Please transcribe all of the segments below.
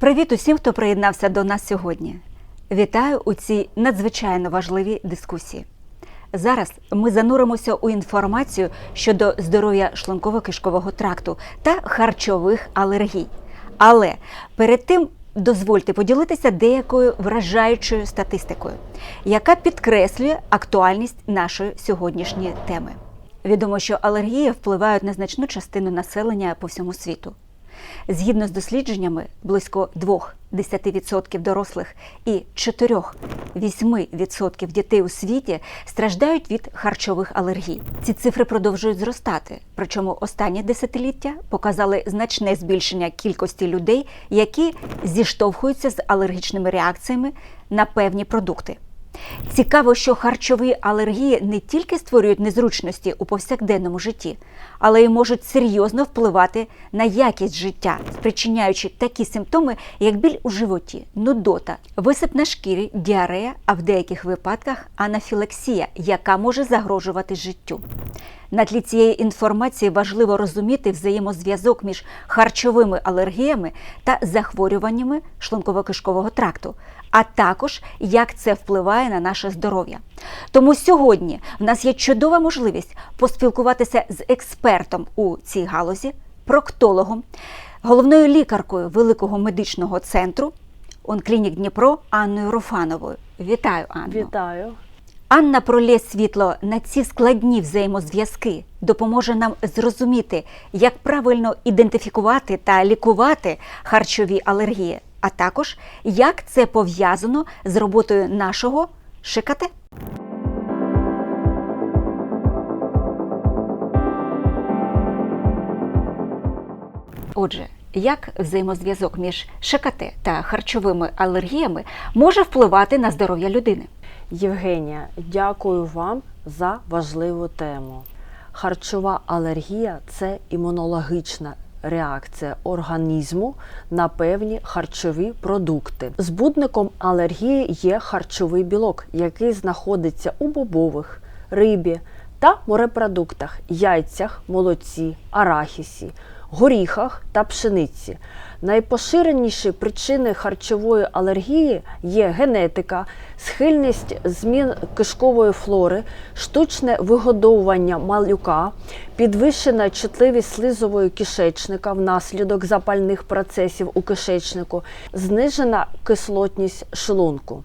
Привіт усім, хто приєднався до нас сьогодні. Вітаю у цій надзвичайно важливій дискусії. Зараз ми зануримося у інформацію щодо здоров'я шлунково-кишкового тракту та харчових алергій. Але перед тим дозвольте поділитися деякою вражаючою статистикою, яка підкреслює актуальність нашої сьогоднішньої теми. Відомо, що алергії впливають на значну частину населення по всьому світу. Згідно з дослідженнями, близько 2-10% дорослих і 4-8% дітей у світі страждають від харчових алергій. Ці цифри продовжують зростати. Причому останні десятиліття показали значне збільшення кількості людей, які зіштовхуються з алергічними реакціями на певні продукти. Цікаво, що харчові алергії не тільки створюють незручності у повсякденному житті, але й можуть серйозно впливати на якість життя, спричиняючи такі симптоми, як біль у животі, нудота, висип на шкірі, діарея, а в деяких випадках анафілексія, яка може загрожувати життю. На тлі цієї інформації важливо розуміти взаємозв'язок між харчовими алергіями та захворюваннями шлунково-кишкового тракту, а також як це впливає на наше здоров'я. Тому сьогодні в нас є чудова можливість поспілкуватися з експертом у цій галузі, проктологом, головною лікаркою Великого медичного центру Онклінік Дніпро Анною Руфановою. Вітаю, Анно! Вітаю. Анна пролє світло на ці складні взаємозв'язки, допоможе нам зрозуміти, як правильно ідентифікувати та лікувати харчові алергії, а також як це пов'язано з роботою нашого ШКТ. Отже, як взаємозв'язок між ШКТ та харчовими алергіями може впливати на здоров'я людини? Євгенія, дякую вам за важливу тему. Харчова алергія це імунологічна реакція організму на певні харчові продукти. Збудником алергії є харчовий білок, який знаходиться у бобових, рибі та морепродуктах, яйцях, молоці, арахісі, горіхах та пшениці. Найпоширеніші причини харчової алергії є генетика, схильність змін кишкової флори, штучне вигодовування малюка, підвищена чутливість слизової кишечника внаслідок запальних процесів у кишечнику, знижена кислотність шлунку.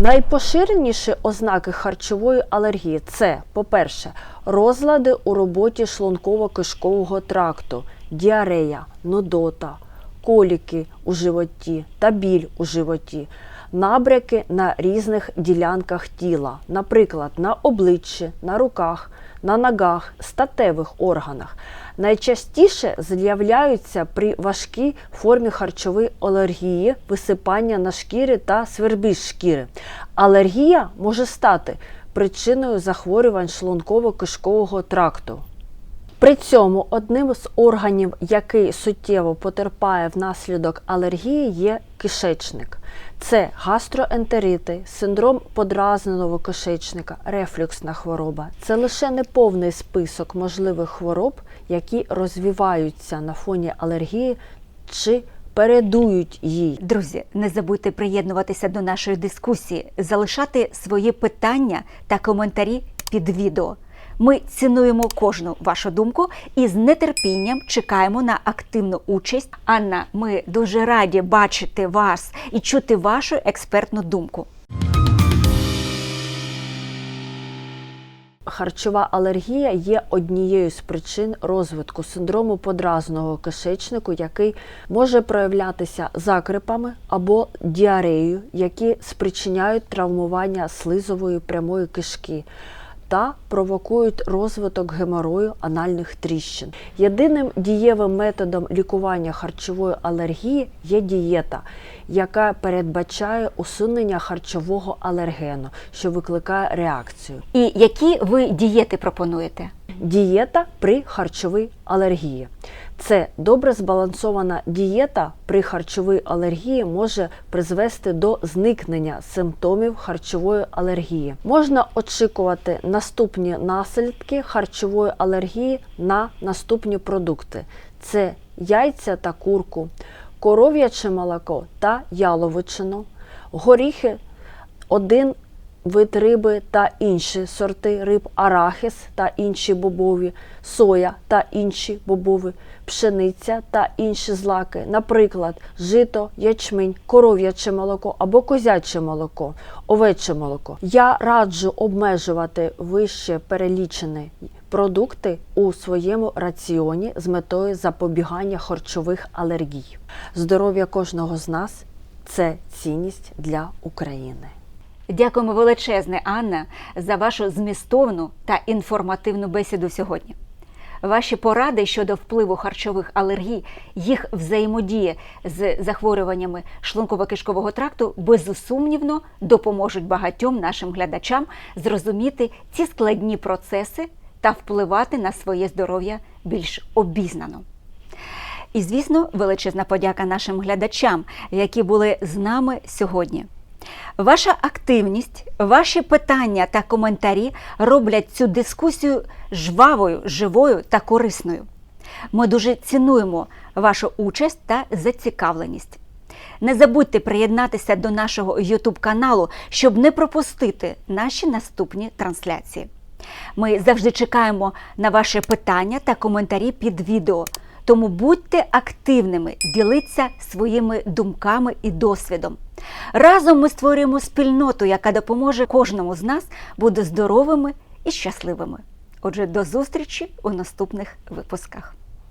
Найпоширеніші ознаки харчової алергії це, по-перше, розлади у роботі шлунково-кишкового тракту, діарея, нудота, коліки у животі та біль у животі, набряки на різних ділянках тіла, наприклад, на обличчі, на руках, на ногах, статевих органах. Найчастіше з'являються при важкій формі харчової алергії, висипання на шкірі та свербіж шкіри. Алергія може стати причиною захворювань шлунково-кишкового тракту. При цьому одним з органів, який суттєво потерпає внаслідок алергії, є кишечник. Це гастроентерити, синдром подразненого кишечника, рефлюксна хвороба. Це лише неповний список можливих хвороб, які розвиваються на фоні алергії чи передують їй. Друзі, не забудьте приєднуватися до нашої дискусії, залишати свої питання та коментарі під відео. Ми цінуємо кожну вашу думку і з нетерпінням чекаємо на активну участь. Анна, ми дуже раді бачити вас і чути вашу експертну думку. Харчова алергія є однією з причин розвитку синдрому подразного кишечнику, який може проявлятися закрипами або діареєю, які спричиняють травмування слизової прямої кишки. Та провокують розвиток геморою анальних тріщин. Єдиним дієвим методом лікування харчової алергії є дієта, яка передбачає усунення харчового алергену, що викликає реакцію. І які ви дієти пропонуєте? Дієта при харчовій алергії. Це добре збалансована дієта при харчовій алергії може призвести до зникнення симптомів харчової алергії. Можна очікувати наступні наслідки харчової алергії на наступні продукти: це яйця та курку, коров'яче молоко та яловичину, горіхи, один вид риби та інші сорти риб, арахіс та інші бобові, соя та інші бобові, пшениця та інші злаки, наприклад, жито, ячмень, коров'яче молоко або козяче молоко, овече молоко. Я раджу обмежувати вище перелічені продукти у своєму раціоні з метою запобігання харчових алергій. Здоров'я кожного з нас це цінність для України. Дякуємо величезне, Анна, за вашу змістовну та інформативну бесіду сьогодні. Ваші поради щодо впливу харчових алергій, їх взаємодії з захворюваннями шлунково-кишкового тракту безсумнівно допоможуть багатьом нашим глядачам зрозуміти ці складні процеси та впливати на своє здоров'я більш обізнано. І, звісно, величезна подяка нашим глядачам, які були з нами сьогодні. Ваша активність, ваші питання та коментарі роблять цю дискусію жвавою, живою та корисною. Ми дуже цінуємо вашу участь та зацікавленість. Не забудьте приєднатися до нашого YouTube каналу, щоб не пропустити наші наступні трансляції. Ми завжди чекаємо на ваші питання та коментарі під відео. Тому будьте активними, діліться своїми думками і досвідом. Разом ми створюємо спільноту, яка допоможе кожному з нас бути здоровими і щасливими. Отже, до зустрічі у наступних випусках.